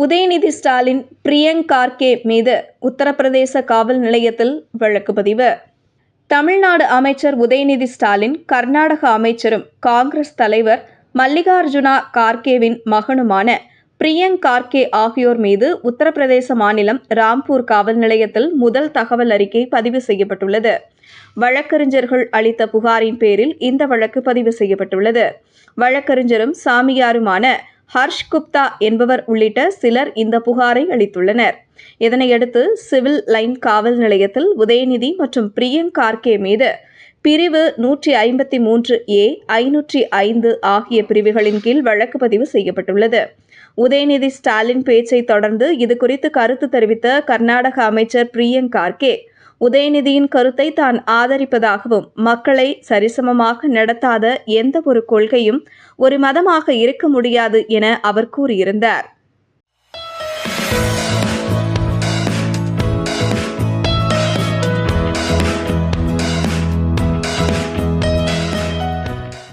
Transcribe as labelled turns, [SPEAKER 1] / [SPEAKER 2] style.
[SPEAKER 1] உதயநிதி ஸ்டாலின் பிரியங் கார்கே மீது உத்தரப்பிரதேச காவல் நிலையத்தில் வழக்கு பதிவு. தமிழ்நாடு அமைச்சர் உதயநிதி ஸ்டாலின் கர்நாடக அமைச்சரும் காங்கிரஸ் தலைவர் மல்லிகார்ஜுனா கார்கேவின் மகனுமான பிரியங்க் கார்கே ஆகியோர் மீது உத்தரப்பிரதேச மாநிலம் ராம்பூர் காவல் நிலையத்தில் முதல் தகவல் அறிக்கை பதிவு செய்யப்பட்டுள்ளது. வழக்கறிஞர்கள் அளித்த புகாரின் பேரில் இந்த வழக்கு பதிவு செய்யப்பட்டுள்ளது. வழக்கறிஞரும் சாமியாருமான ஹர்ஷ் குப்தா என்பவர் உள்ளிட்ட சிலர் இந்த புகாரை அளித்துள்ளனர். இதனையடுத்து சிவில் லைன் காவல் நிலையத்தில் உதயநிதி மற்றும் பிரியங் கார்கே மீது பிரிவு நூற்றி ஐம்பத்தி மூன்று ஏ ஐநூற்றி ஐந்து ஆகிய பிரிவுகளின் கீழ் வழக்கு பதிவு செய்யப்பட்டுள்ளது. உதயநிதி ஸ்டாலின் பேச்சை தொடர்ந்து இதுகுறித்து கருத்து தெரிவித்த கர்நாடக அமைச்சர் பிரியங்க் கார்கே. உதயநிதியின் கருத்தை தான் ஆதரிப்பதாகவும் மக்களை சரிசமமாக நடத்தாத எந்த ஒரு கொள்கையும் ஒரு மதமாக இருக்க முடியாது என அவர் கூறியிருந்தார்.